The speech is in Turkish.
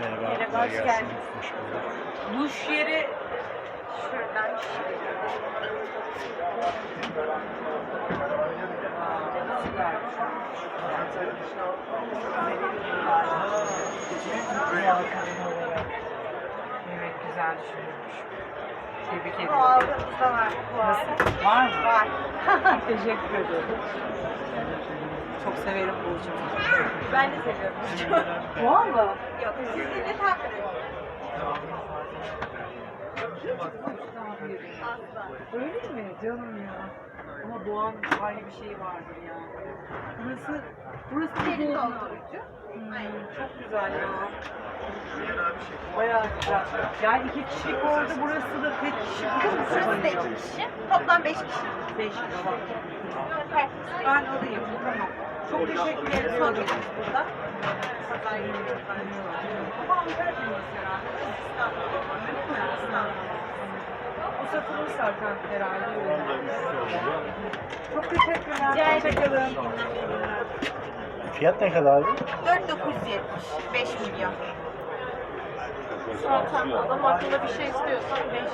Merhaba, hoş geldiniz. Duş yeri şuradan şuraya. Evet güzel düşünülmüş. Tebrik Bu ederim. aldığımızda var bu arada. Nasıl? Var mı? Var. Teşekkür ederim. Çok severim Burcu'mu. Ben de seviyorum. Valla. Yok siz yine takip edin. Asla. Öyle mi? Canım ya. Ama Doğan ayrı bir şey vardır ya. Burası, burası da Senin Doğan. Hmm, çok güzel ya. Bayağı güzel. Yani iki kişilik orada burası da tek kişi. Burası da iki kişi. Toplam beş kişi. Beş kişi. Perfect. Ben alayım. Tamam. Çok teşekkür ederim. Son günümüz burada. Pazar günü. Ama Ankara'dayız herhalde. O satılır zaten herhalde. Çok teşekkürler. Rica ederim. Hoşçakalın. Fiyat ne kadardı? 4970. 5 milyon. Zaten adam hakkında bir şey istiyorsan 5.